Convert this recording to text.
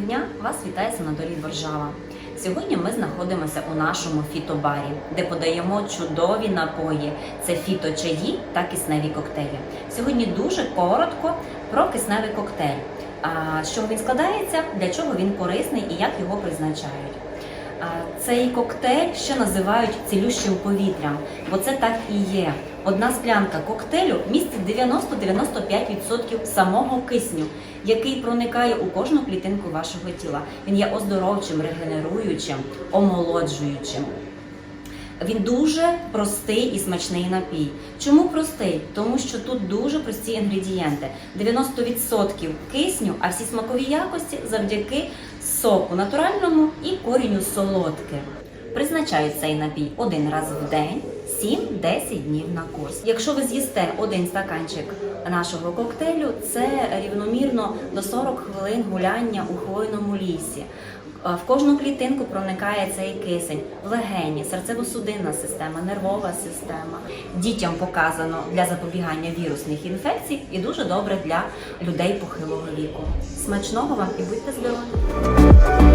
дня! Вас вітає санаторій Боржава. Сьогодні ми знаходимося у нашому фітобарі, де подаємо чудові напої. Це фіточаї та кисневі коктейлі. Сьогодні дуже коротко про кисневий коктейль. Чого він складається, для чого він корисний і як його призначають. Цей коктейль ще називають цілющим повітрям, бо це так і є. Одна склянка коктейлю містить 90-95% самого кисню, який проникає у кожну клітинку вашого тіла. Він є оздоровчим, регенеруючим, омолоджуючим. Він дуже простий і смачний напій. Чому простий? Тому що тут дуже прості інгредієнти: 90% кисню, а всі смакові якості завдяки соку натуральному і корінню солодки. Призначають цей напій один раз в день. 7-10 днів на курс. Якщо ви з'їсте один стаканчик нашого коктейлю, це рівномірно до 40 хвилин гуляння у хвойному лісі. В кожну клітинку проникає цей кисень, в легені, серцево-судинна система, нервова система. Дітям показано для запобігання вірусних інфекцій і дуже добре для людей похилого віку. Смачного вам і будьте здорові!